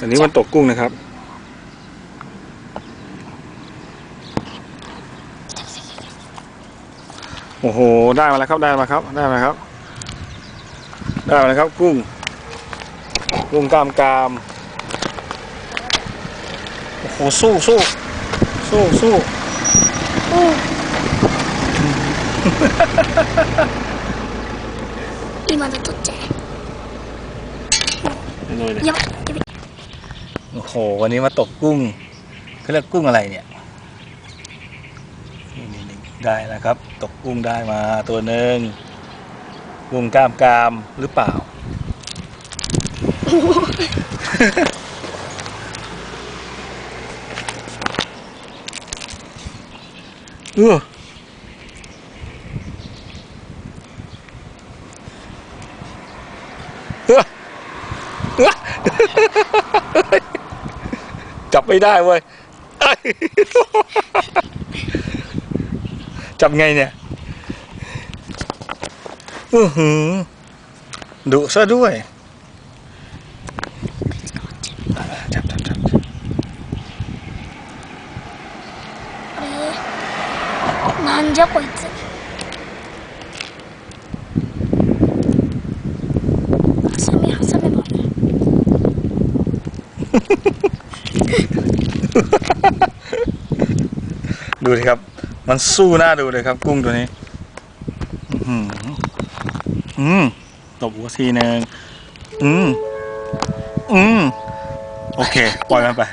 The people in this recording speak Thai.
อันนี้มันตกกุ้งนะครับ โอ้โห ได้มาแล้วครับ ได้มาครับ ได้มาครับ ได้มาแล้วครับ กุ้ง กุ้งกล้ามกราม โอ้โห สู้สู้สู้สู้ 今の取っちゃえやばやべ โอ้โห วันนี้มาตกกุ้งเขาเรียกกุ้งอะไรเนี่ยนี่นี่นี่ได้นะครับ ตกกุ้งได้มาตัวหนึ่งกุ้งกล้ามกรามหรือเปล่า เออเออเออ จับไม่ได้เว้ยเอ้ยจับไงเนี่ยอือหือดุซะด้วยอ่าจับจับจับ あれなんじゃこいつ ดูสิครับ มันสู้หน้าดูเลยครับ กุ้งตัวนี้ อือหืออืมตบหัวทีหนึ่งอืมอืมโอเค ปล่อยมันไป